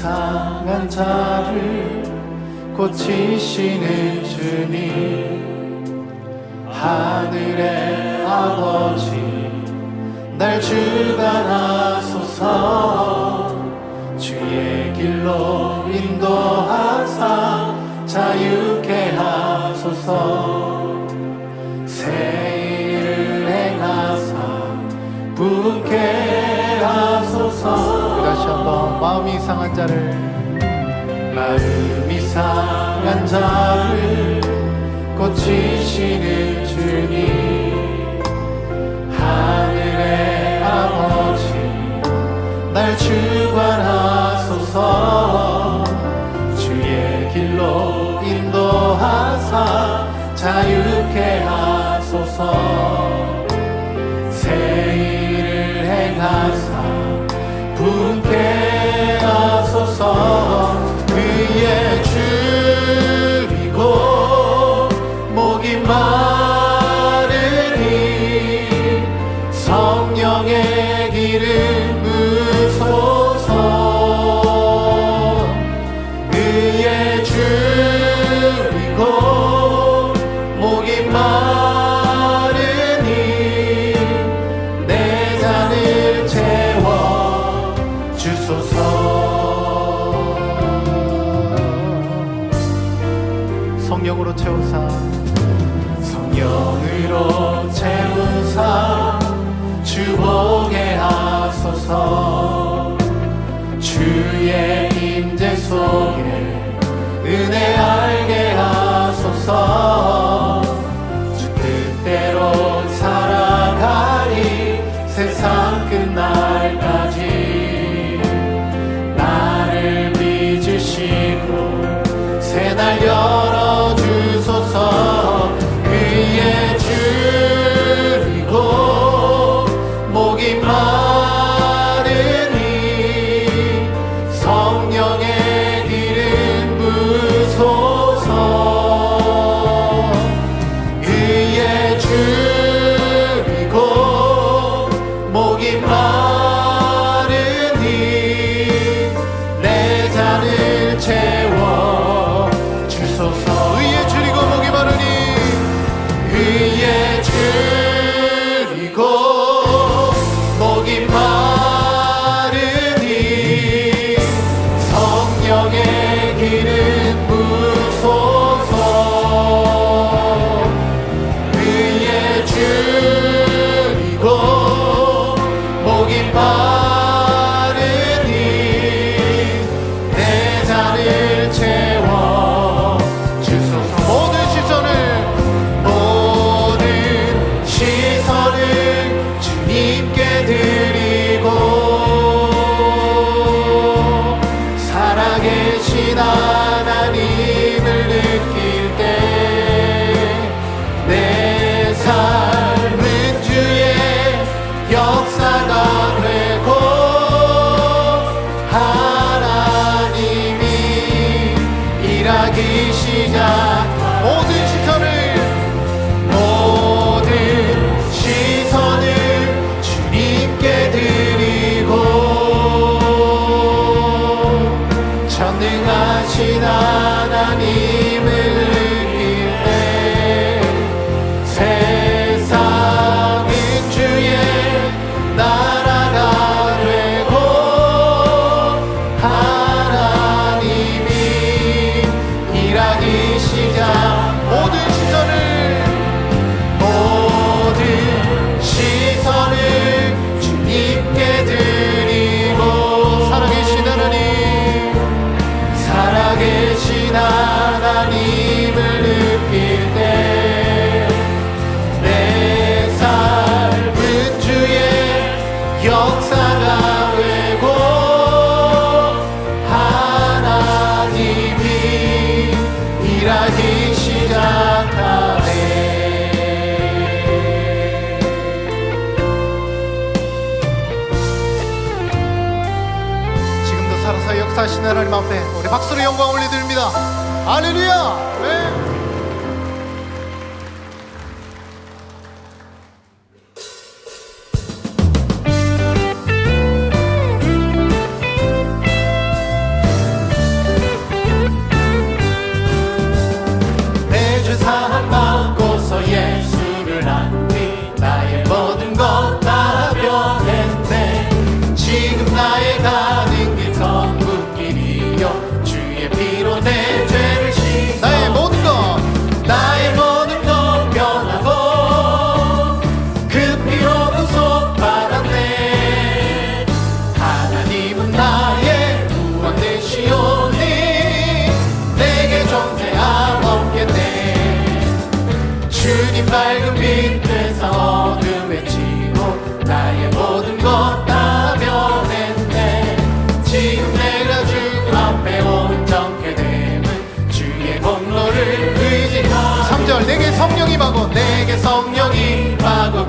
이상한 자를 고치시는 주님. 하늘의 아버지 날 주관하소서. 주의 길로 인도하사 자유케 하소서. 새일을 행하사 부케 하소서. 다시 한번 마음이 상한 자를 마음이 상한 자를 고치시는 길로 인도하사 자유케 하소서. 시작 모든 시선을 모든 시선을 주님께 드리고 전능하신 하나님. 사시는 하나님 앞에 우리 박수로 영광 올려드립니다. 할렐루야! 네.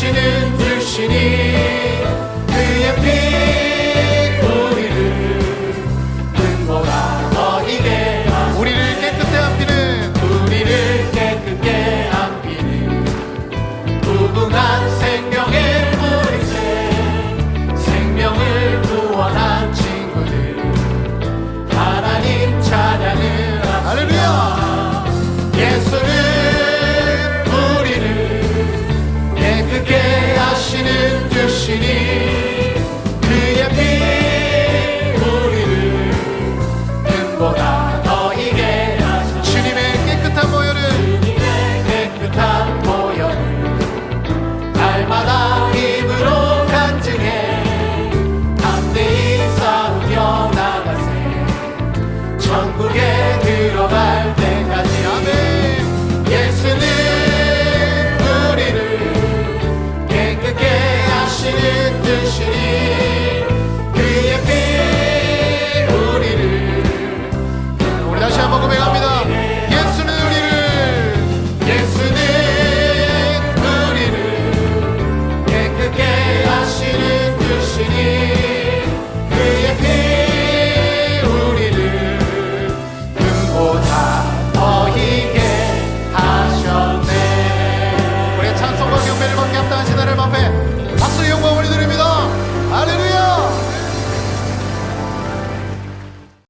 주시는 불신이 그의 피